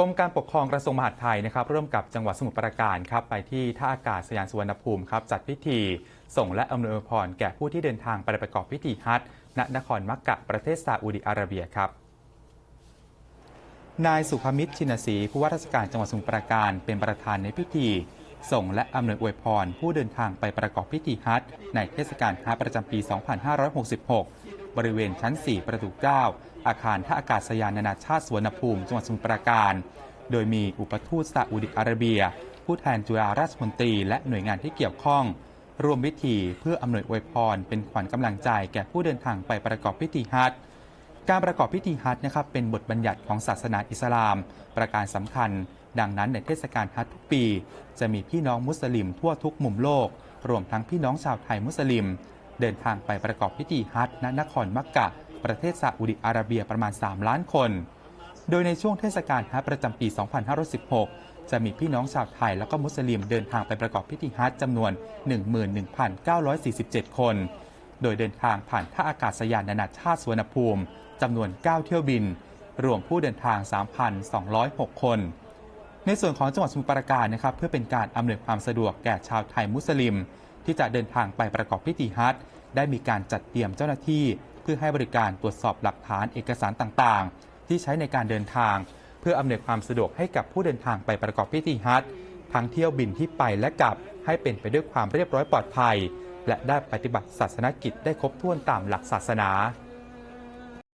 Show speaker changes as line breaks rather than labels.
กรมการปกครองกระทรวงมหาดไทยนะครับร่วมกับจังหวัดสมุทรปราการครับไปที่ท่าอากาศยานสุวรรณภูมิครับจัดพิธีส่งและอำนวยพรแก่ผู้ที่เดินทางไปประกอบพิธีฮัจญ์ณนครมักกะประเทศซาอุดิอาระเบียครับนายสุภมิตรชินศรีผู้ว่าราชการจังหวัดสมุทรปราการเป็นประธานในพิธี ส่งและอำนวยอวยพร ผู้เดินทางไปประกอบพิธีฮัจญ์ในเทศกาลฮัจญ์ประจำปี 2566 บริเวณชั้น 4 ประตู 9 อาคารท่าอากาศยานนานาชาติสวนภูมิ จังหวัดสมุทรปราการ โดยมีอุปทูตซาอุดิอาระเบีย ผู้แทนจุฬาราชมนตรี และหน่วยงานที่เกี่ยวข้องร่วมพิธีเพื่ออำนวยอวยพร เป็นขวัญกำลังใจแก่ผู้เดินทางไปประกอบพิธีฮัจญ์การประกอบพิธีฮัจญ์นะครับเป็นบทบัญญัติของศาสนาอิสลาม ประการสำคัญ ดังนั้นในเทศกาลฮัจญ์ทุกปี จะมีพี่น้องมุสลิมทั่วทุกมุมโลก รวมทั้งพี่น้องชาวไทยมุสลิม เดินทางไปประกอบพิธีฮัจญ์ณนครมักกะ ประเทศซาอุดิอาระเบียประมาณ 3 ล้านคน โดยในช่วงเทศกาลฮัจญ์ประจำปี 2516 จะมีพี่น้องชาวไทยและก็มุสลิมเดินทางไปประกอบพิธีฮัจญ์จำนวน 11,947 คน โดยเดินทางผ่านท่าอากาศยานนานาชาติสวนภูมิจำนวน 9 เที่ยวบิน รวมผู้เดินทาง 3,206 คน ในส่วนของจังหวัดสมุทรปราการนะครับ เพื่อเป็นการอำนวยความสะดวกแก่ชาวไทยมุสลิม ที่จะเดินทางไปประกอบพิธีฮัจญ์ได้มีการจัดเตรียมเจ้าหน้าที่ เพื่อให้บริการตรวจสอบหลักฐานเอกสารต่างๆ ที่ใช้ในการเดินทาง เพื่ออำนวยความสะดวกให้กับผู้เดินทางไปประกอบพิธีฮัจญ์ทั้งเที่ยวบินที่ไปและกลับให้เป็นไปด้วยความเรียบร้อยปลอดภัย และได้ปฏิบัติศาสนกิจได้ครบถ้วนตามหลักศาสนา